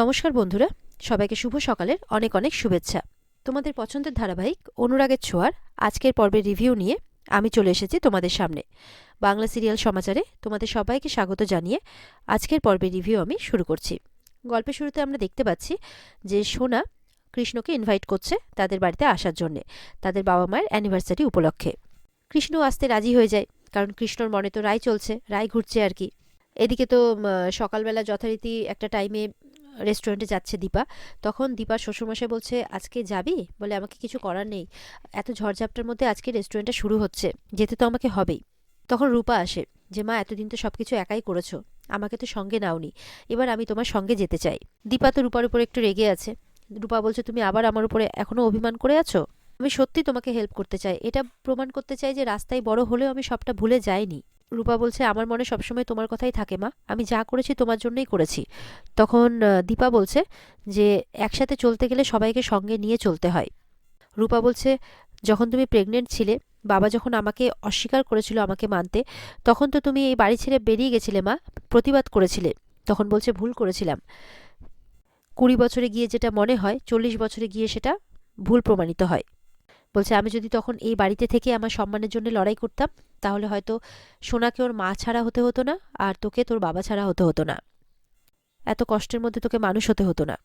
নমস্কার বন্ধুরা, সবাইকে শুভ সকালের অনেক অনেক শুভেচ্ছা। তোমাদের পছন্দের ধারাবাহিক অনুরাগের ছোঁয়ার আজকের পর্বের রিভিউ নিয়ে আমি চলে এসেছি তোমাদের সামনে। বাংলা সিরিয়াল সমাচারে তোমাদের সবাইকে স্বাগত জানিয়ে আজকের পর্বের রিভিউ আমি শুরু করছি। গল্পের শুরুতে আমরা দেখতে পাচ্ছি যে সোনা কৃষ্ণকে ইনভাইট করছে তাদের বাড়িতে আসার জন্যে, তাদের বাবা মায়ের অ্যানিভার্সারি উপলক্ষে। কৃষ্ণ আসতে রাজি হয়ে যায়, কারণ কৃষ্ণর মনে তো রায় চলছে, রায় ঘুরছে আর কি। এদিকে তো সকালবেলা যথারীতি একটা টাইমে রেস্টুরেন্টে যাচ্ছে দীপা। তখন দীপার শ্বশুরমশাই বলছে, আজকে যাবি? বলে, আমাকে কিছু করার নেই। এত ঝড়ঝাপটার মধ্যে আজকে রেস্টুরেন্টটা শুরু হচ্ছে। যেতে তো আমাকে হবেই। তখন রূপা আসে, যে মা, এতদিন তো সব কিছু একাই করেছ। আমাকে তো সঙ্গে নাওনি। এবার আমি তোমার সঙ্গে যেতে চাই। দীপা তো রূপার উপর একটু রেগে আছে। রূপা বলছে, তুমি আবার আমার উপরে এখনও অভিমান করে আছো? আমি সত্যি তোমাকে হেল্প করতে চাই। এটা প্রমাণ করতে চাই যে রাস্তায় বড় হলেও আমি সবটা ভুলে যাইনি। রূপা বলছে, আমার মনে সবসময় তোমার কথাই থাকে মা। আমি যা করেছি তোমার জন্যই করেছি। তখন দীপা বলছে যে, একসাথে চলতে গেলে সবাইকে সঙ্গে নিয়ে চলতে হয়। রূপা বলছে, যখন তুমি প্রেগনেন্ট ছিলে, বাবা যখন আমাকে অস্বীকার করেছিল আমাকে মানতে, তখন তো তুমি এই বাড়ি ছেড়ে বেরিয়ে গেছিলে মা, প্রতিবাদ করেছিলে। তখন বলছে, ভুল করেছিলাম। কুড়ি বছরে গিয়ে যেটা মনে হয়, চল্লিশ বছরে গিয়ে সেটা ভুল প্রমাণিত হয়। বলছে, আমি যদি তখন এই বাড়িতে থেকে আমার সম্মানের জন্য লড়াই করতাম, তাহলে হয়তো সোনাকে ওর মা ছাড়া হতে হতো না আর তোকে তোর বাবা ছাড়া হতে হতো না। এত কষ্টের মধ্যে তোকে মানুষ হতে হতো না।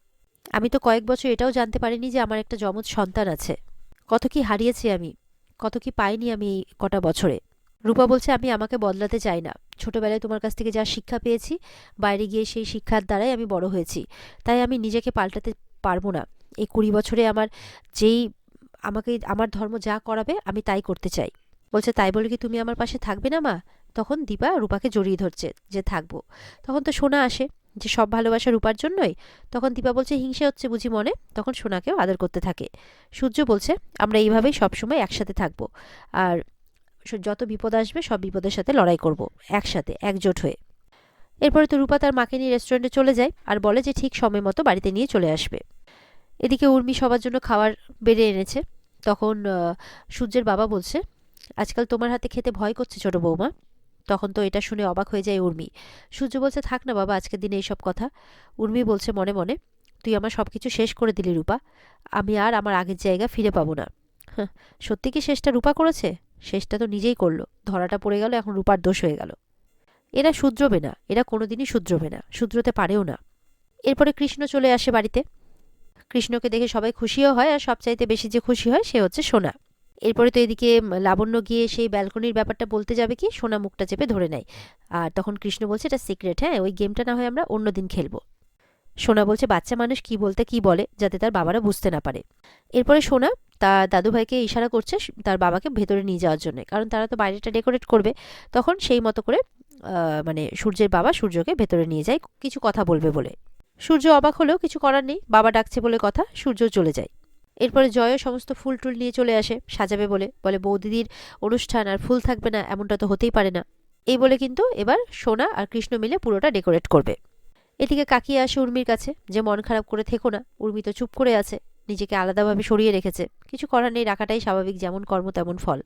আমি তো কয়েক বছর এটাও জানতে পারিনি যে আমার একটা যমজ সন্তান আছে। কত কি হারিয়েছি আমি, কত কি পাইনি আমি এই কটা বছরে। রূপা বলছে, আমি আমাকে বদলাতে চাই না। ছোটবেলায় তোমার কাছ থেকে যা শিক্ষা পেয়েছি, বাইরে গিয়ে সেই শিক্ষার দ্বারাই আমি বড় হয়েছি। তাই আমি নিজেকে পাল্টাতে পারব না। এই কুড়ি বছরে আমার যেই আমাকে আমার ধর্ম যা করাবে, আমি তাই করতে চাই। বলছে, তাই বলে কি তুমি আমার পাশে থাকবে না, মা? তখন দীপা রূপাকে জড়িয়ে ধরছে যে, থাকব। তখন তো সোনা আসে যে, সব ভালোবাসা রূপার জন্যই। তখন দীপা বলছে, হিংসে হচ্ছে বুঝি মনে? তখন সোনাকেও আদর করতে থাকে। সূর্য বলছে, আমরা এইভাবেই সবসময় একসাথে থাকব। আর যত বিপদ আসবে, সব বিপদের সাথে লড়াই করব, একসাথে, একজোট হয়ে। এরপরে তো রূপা তার মাকে নিয়ে রেস্টুরেন্টে চলে যায় আর বলে যে, ঠিক সময় মতো বাড়িতে নিয়ে চলে আসবে। এদিকে উর্মি সবার জন্য খাবার বেড়ে এনেছে। তখন সূর্যের বাবা বলছে, আজকাল তোমার হাতে খেতে ভয় করছে ছোট বৌমা। তখন তো এটা শুনে অবাক হয়ে যায় উর্মি। সূর্য বলছে, থাক না বাবা, আজকের দিনে এইসব কথা। উর্মি বলছে, মনে মনে, তুই আমার সব কিছু শেষ করে দিলি রূপা। আমি আর আমার আগের জায়গা ফিরে পাবো না। সত্যি কি শেষটা রূপা করেছে? শেষটা তো নিজেই করল। ধরাটা পড়ে গেল, এখন রূপার দোষ হয়ে গেল। এরা শুধরবে না, এরা কোনোদিনই শুধরবে না, শুধরোতে পারেও না। এরপরে কৃষ্ণ চলে আসে বাড়িতে। কৃষ্ণকে দেখে সবাই খুশিও হয় আর সবচাইতে বেশি যে খুশি হয় সে হচ্ছে সোনা। এরপরে তো এদিকে লাবণ্য গিয়ে সেই ব্যালকনির ব্যাপারটা বলতে যাবে কি, সোনা মুখটা চেপে ধরে নেয়। আর তখন কৃষ্ণ বলছে, এটা সিক্রেট হ্যাঁ ওই গেমটা না হয় আমরা অন্যদিন খেলব। সোনা বলছে, বাচ্চা মানুষ কি বলতে কি বলে যাতে তার বাবারা বুঝতে না পারে? এরপরে সোনা তার দাদুভাইকে ইশারা করছে তার বাবাকে ভেতরে নিয়ে যাওয়ার জন্য। কারণ তারা তো বাইরেটা ডেকোরেট করবে। তখন সেই মতো করে মানে সূর্যের বাবা সূর্যকে ভেতরে নিয়ে যায়, কিছু কথা বলবে বলে। সূর্য অবাক হলেও কিছু করার নেই, বাবা ডাকছে বলে কথা, সূর্য চলে যায়। এরপরে জয়ও সমস্ত ফুল টুল নিয়ে চলে আসে, সাজাবে বলে বলে বৌদিদির অনুষ্ঠান আর ফুল থাকবে না, এমনটা তো হতেই পারে না। এই বলে কিন্তু এবার সোনা আর কৃষ্ণ মিলে পুরোটা ডেকোরেট করবে। এদিকে কাকিয়ে আসে উর্মির কাছে, যে মন খারাপ করে থেকো না, উর্মি তো চুপ করে আছে, নিজেকে আলাদাভাবে সরিয়ে রেখেছে। কিছু করার নেই, রাখাটাই স্বাভাবিক, যেমন কর্ম তেমন ফল।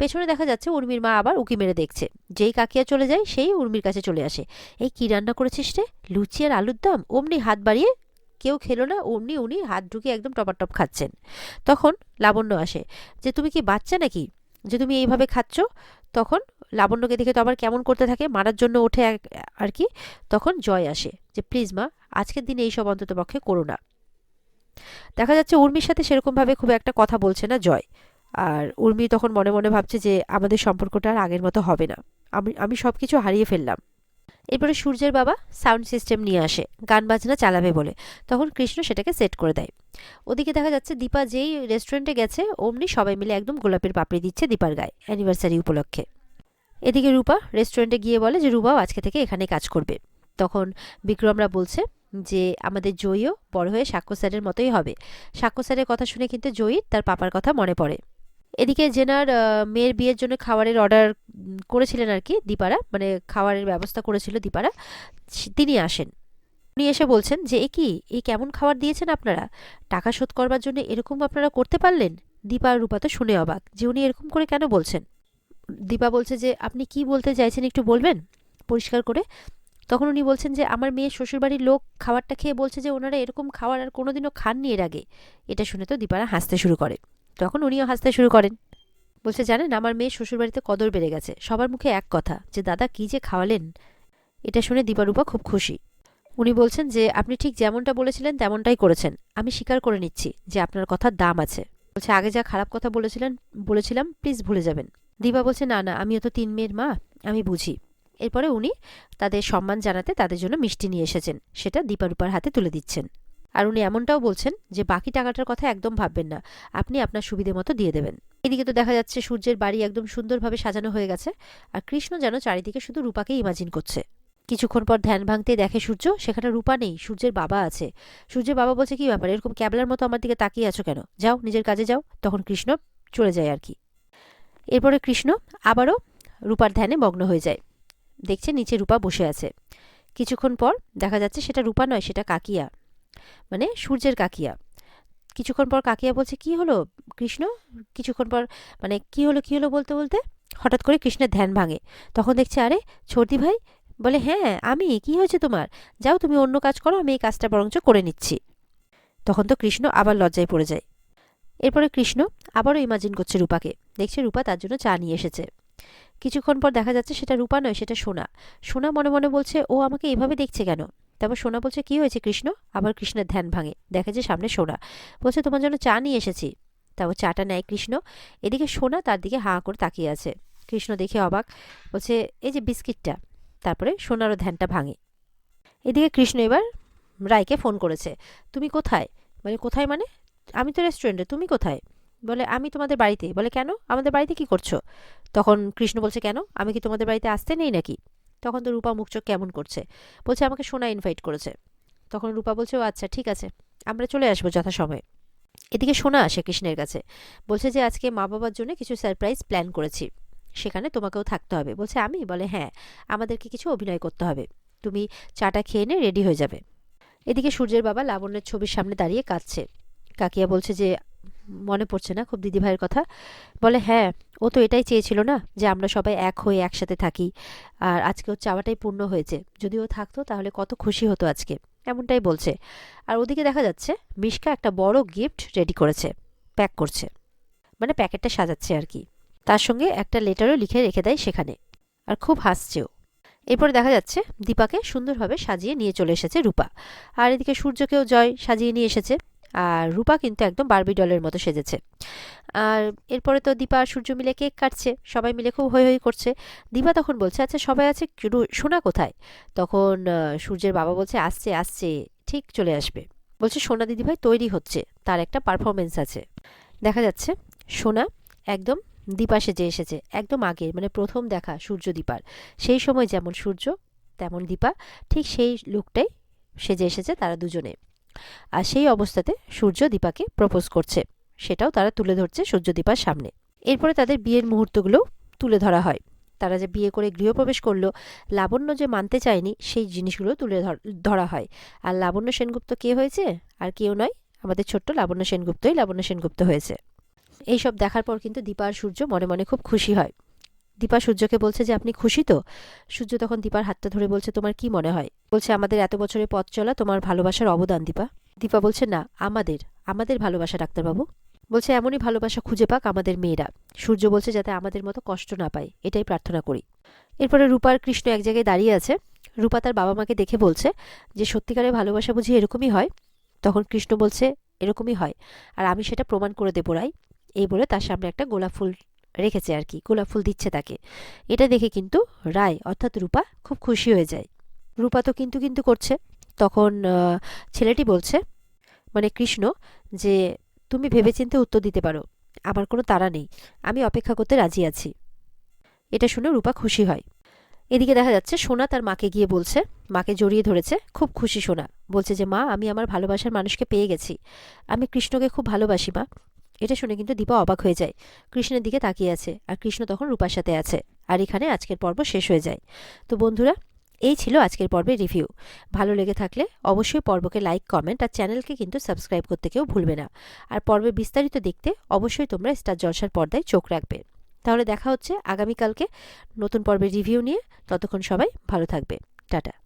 পেছনে দেখা যাচ্ছে উর্মির মা আবার উকি মেরে দেখছে। যেই কাকিয়া চলে যায়, সেই উর্মির কাছে চলে আসে। এই কি রান্না করেছিস রে? লুচি আর আলুর দম? অমনি হাত বাড়িয়ে কেউ খেলো না, অমনি উনি হাত ঢুকিয়ে একদম টপাটপ খাচ্ছেন। তখন লাবণ্য আসে, যে তুমি কি বাচ্চা নাকি? যে তুমি এইভাবে খাচ্ছ? তখন লাবণ্যকে দেখে তো আবার কেমন করতে থাকে, মারার জন্য ওঠে আর কি? তখন জয় আসে, যে প্লিজ মা, আজকের দিনে এইসব অন্তত পক্ষে করো না। দেখা যাচ্ছে উর্মির সাথে সেরকমভাবে খুব একটা কথা বলছে না জয়। আর উর্মি তখন মনে মনে ভাবছে যে আমাদের সম্পর্কটা আর আগের মতো হবে না। আমি আমি সব কিছু হারিয়ে ফেললাম। এরপরে সূর্যের বাবা সাউন্ড সিস্টেম নিয়ে আসে, গান বাজনা চালাবে বলে। তখন কৃষ্ণ সেটাকে সেট করে দেয়। ওদিকে দেখা যাচ্ছে দীপা যেই রেস্টুরেন্টে গেছে, অমনি সবাই মিলে একদম গোলাপের পাপড়ি দিচ্ছে দীপার গায়ে, অ্যানিভার্সারি উপলক্ষে। এদিকে রূপা রেস্টুরেন্টে গিয়ে বলে যে, রূপাও আজকে থেকে এখানে কাজ করবে। তখন বিক্রমরা বলছে যে, আমাদের জয়ীও বড় হয়ে সাক্ষ্য স্যারের মতোই হবে। সাক্ষ্য স্যারের কথা শুনে কিন্তু জয়ীর তার পাপার কথা মনে পড়ে। এদিকে জেনার মেয়ের বিয়ের জন্য খাবারের অর্ডার করেছিলেন আর কি দীপারা মানে খাবারের ব্যবস্থা করেছিল দীপারা। তিনি আসেন। উনি এসে বলছেন যে এ কি এই কেমন খাবার দিয়েছেন আপনারা? টাকা শোধ করবার জন্য এরকম আপনারা করতে পারলেন? দীপা রূপা তো শুনে অবাক যে উনি এরকম করে কেন বলছেন। দীপা বলছে যে, আপনি কি বলতে চাইছেন একটু বলবেন? পরিষ্কার করে। তখন উনি বলছেন যে, আমার মেয়ে শ্বশুরবাড়ির লোক খাবারটা খেয়ে বলছে যে, ওনারা এরকম খাবার আর কোনোদিনও খাননি এর আগে। এটা শুনে তো দীপারা হাসতে শুরু করে। তখন উনিও হাসতে শুরু করেন। বলছে, জানেন, আমার মেয়ে শ্বশুরবাড়িতে কদর বেড়ে গেছে। সবার মুখে এক কথা, যে দাদা কী যে খাওয়ালেন, এটা শুনে দীপারূপা খুব খুশি। উনি বলছেন যে, আপনি ঠিক যেমনটা বলেছিলেন, তেমনটাই করেছেন। আমি স্বীকার করে নিচ্ছি যে আপনার কথার দাম আছে। বলছে, আগে যা খারাপ কথা বলেছিলেন, বলেছিলাম প্লিজ ভুলে যাবেন। দীপা বলছে, না না, আমিও তো তিন মেয়ের মা, আমি বুঝি। এরপরে উনি তাদের সম্মান জানাতে তাদের জন্য মিষ্টি নিয়ে এসেছেন। সেটা দীপারূপার হাতে তুলে দিচ্ছেন। আর উনি এমনটাও বলছেন যে বাকি টাকাটার কথা একদম ভাববেন না। আপনি আপনার সুবিধে মতো দিয়ে দেবেন। এদিকে তো দেখা যাচ্ছে সূর্যের বাড়ি একদম সুন্দরভাবে সাজানো হয়ে গেছে আর কৃষ্ণ যেন চারিদিকে শুধু রূপাকে ইমাজিন করছে। কিছুক্ষণ পর ধ্যান ভাঙতে দেখে সূর্য, সেখানে রূপা নেই, সূর্যের বাবা আছে। সূর্যের বাবা বলছে, কি ব্যাপার? এরকম ক্যাবলার মতো আমার দিকে তাকিয়ে আছো কেন? যাও, নিজের কাজে যাও। তখন কৃষ্ণ চলে যায় আর কি। এরপরে কৃষ্ণ আবারও রূপার ধ্যানে মগ্ন হয়ে যায়। দেখছে নিচে রূপা বসে আছে। কিছুক্ষণ পর দেখা যাচ্ছে সেটা রূপা নয়, সেটা কাকিয়া। মানে সূর্যের কাকিয়া। কিছুক্ষণ পর কাকিয়া বলছে, কি হলো কৃষ্ণ? কিছুক্ষণ পর মানে কি হলো কি হলো বলতে বলতে? হঠাৎ করে কৃষ্ণের ধ্যান ভাঙে। তখন দেখছে, আরে ছর্দি ভাই? বলে হ্যাঁ আমি। কি হয়েছে তোমার? যাও তুমি অন্য কাজ করো, আমি এই কাজটা বরঞ্চ করে নিচ্ছি। তখন তো কৃষ্ণ আবার লজ্জায় পড়ে যায়। এরপরে কৃষ্ণ আবারও ইমাজিন করছে রূপাকে। দেখছে রূপা তার জন্য চা নিয়ে এসেছে। কিছুক্ষণ পর দেখা যাচ্ছে সেটা রূপা নয়, সেটা সোনা। সোনা মনে মনে বলছে, ও আমাকে এভাবে দেখছে কেন? তারপর সোনা বলছে, কি হয়েছে কৃষ্ণ? আবার কৃষ্ণের ধ্যান ভাঙে। দেখা যে সামনে সোনা। বলছে, তোমার জন্য চা নিয়ে এসেছি। তারপর চাটা নেয় কৃষ্ণ। এদিকে সোনা তার দিকে হাঁ করে তাকিয়ে আছে। কৃষ্ণ দেখে অবাক। বলছে, এই যে বিস্কিটটা। তারপরে সোনারও ধ্যানটা ভাঙে। এদিকে কৃষ্ণ এবার রায়কে ফোন করেছে, তুমি কোথায়? বলে, কোথায় মানে? আমি তো রেস্টুরেন্টে, তুমি কোথায়? বলে, আমি তোমাদের বাড়িতে। বলে, কেন? আমাদের বাড়িতে কি করছ? তখন কৃষ্ণ বলছে, কেন? আমি কি তোমাদের বাড়িতে আসতে নেই নাকি? তখন তো রূপা মুখ চোখ কেমন করছে? বলছে, আমাকে সোনা ইনভাইট করেছে। তখন রূপা বলছে, ও আচ্ছা ঠিক আছে, আমরা চলে আসব যথাসময়ে। এদিকে সোনা আসে কৃষ্ণের কাছে। বলছে যে, আজকে মা বাবার জন্য কিছু সারপ্রাইজ প্ল্যান করেছি। সেখানে তোমাকেও থাকতে হবে। বলছে, আমি? বলে হ্যাঁ আমাদেরকে কিছু অভিনয় করতে হবে। তুমি চাটা খেয়ে নে রেডি হয়ে যাবে। এদিকে সূর্যের বাবা লাবণ্যের ছবির সামনে দাঁড়িয়ে কাঁদছে। কাকিয়া বলছে যে মনে পড়ছে না, খুব দিদিভাইয়ের কথা। বলে হ্যাঁ ও তো এটাই চেয়েছিল না যে আমরা সবাই এক হয়ে একসাথে থাকি। আর আজকে ওর চাওয়াটাই পূর্ণ হয়েছে। যদি ও থাকতো তাহলে কত খুশি হতো আজকে। এমনটাই বলছে। আর ওদিকে দেখা যাচ্ছে, মিশকা একটা বড় গিফট রেডি করেছে, প্যাক করছে। মানে প্যাকেটটা সাজাচ্ছে আর কি। তার সঙ্গে একটা লেটারও লিখে রেখে দেয় সেখানে। আর খুব হাসছেও এরপরে দেখা যাচ্ছে, দীপাকে সুন্দরভাবে সাজিয়ে নিয়ে চলে এসেছে রূপা। আর এদিকে সূর্যকেও জয় সাজিয়ে নিয়ে এসেছে। আর রূপা কিন্তু একদম বারবি ডলের মতো সেজেছে। আর এরপরে তো দীপা আর সূর্য মিলে কেক কাটছে, সবাই মিলে খুব হই হই করছে। দীপা তখন বলছে আচ্ছা সবাই আছে সোনা কোথায়? তখন সূর্যের বাবা বলছে, আসছে আসছে, ঠিক চলে আসবে। বলছে, সোনা দিদিভাই, তৈরি হচ্ছে, তার একটা পারফরমেন্স আছে। দেখা যাচ্ছে, সোনা একদম দীপা সেজে এসেছে, একদম আগে মানে প্রথম দেখা সূর্য দীপার। সেই সময় যেমন সূর্য, তেমন দীপা, ঠিক সেই লুকটাই সেজে এসেছে তারা দুজনে। আর সেই অবস্থাতে সূর্য দীপাকে প্রপোজ করছে। সেটাও তারা তুলে ধরছে সূর্য দীপার সামনে। এরপরে তাদের বিয়ের মুহূর্তগুলো তুলে ধরা হয়। তারা যে বিয়ে করে গৃহপ্রবেশ করল, লাবণ্য যে মানতে চায়নি, সেই জিনিসগুলো তুলে ধরা হয়। আর লাবণ্য সেনগুপ্ত কে হয়েছে? আর কেউ নয়, আমাদের ছোট্ট লাবণ্য সেনগুপ্তই লাবণ্য সেনগুপ্ত হয়েছে। এইসব দেখার পর কিন্তু দীপা আর সূর্য মনে মনে খুব খুশি হয়। দীপা সূর্যকে বলছে যে, আপনি খুশি তো? সূর্য তখন দীপার হাতটা ধরে বলছে, তোমার কি মনে হয়? বলছে, আমাদের এত বছরের পথ চলা, তোমার ভালোবাসার অবদান, দীপা। দীপা বলছে, না, আমাদের আমাদের ভালোবাসা, ডাক্তারবাবু। বলছে, এমনই ভালোবাসা খুঁজে পাক আমাদের মেয়েরা। সূর্য বলছে, যাতে আমাদের মতো কষ্ট না পায়। এটাই প্রার্থনা করি। এরপরে রূপার কৃষ্ণ এক জায়গায় দাঁড়িয়ে আছে। রূপা তার বাবা মাকে দেখে বলছে যে, সত্যিকারের ভালোবাসা বুঝি এরকমই হয়? তখন কৃষ্ণ বলছে, এরকমই হয়। আর আমি সেটা প্রমাণ করে দেবো, রাই। এই বলে তার সামনে একটা গোলাপ ফুল রেখেছে আর কি, গোলাপ ফুল দিচ্ছে তাকে। এটা দেখে কিন্তু রায় অর্থাৎ রূপা, খুব খুশি হয়ে যায়। রূপা তো কিন্তু কিন্তু করছে। তখন ছেলেটি বলছে মানে কৃষ্ণ, যে তুমি ভেবেচিন্তে উত্তর দিতে পারো, আমার কোনো তাড়া নেই, আমি অপেক্ষা করতে রাজি আছি। এটা শুনে রূপা খুশি হয়। এদিকে দেখা যাচ্ছে, সোনা তার মাকে গিয়ে বলছে, মাকে জড়িয়ে ধরেছে, খুব খুশি সোনা। বলছে যে, মা, আমি আমার ভালোবাসার মানুষকে পেয়ে গেছি। আমি কৃষ্ণকে খুব ভালোবাসি, মা। এটা শুনে কিন্তু দীপা অবাক হয়ে যায়। কৃষ্ণের দিকে তাকিয়ে আছে আর কৃষ্ণ তখন রূপার সাথে আছে। আর এখানে আজকের পর্ব শেষ হয়ে যায়। তো বন্ধুরা, এই ছিল আজকের পর্বের রিভিউ ভালো লেগে থাকলে অবশ্যই পর্বকে লাইক কমেন্ট আর চ্যানেলকে কিন্তু সাবস্ক্রাইব করতে কেউ ভুলবে না। আর পর্বে বিস্তারিত দেখতে অবশ্যই তোমরা স্টার জলসার পর্দায় চোখ রাখবে। তাহলে দেখা হচ্ছে আগামীকালকে নতুন পর্বের রিভিউ নিয়ে। ততক্ষণ সবাই ভালো থাকবে। টাটা।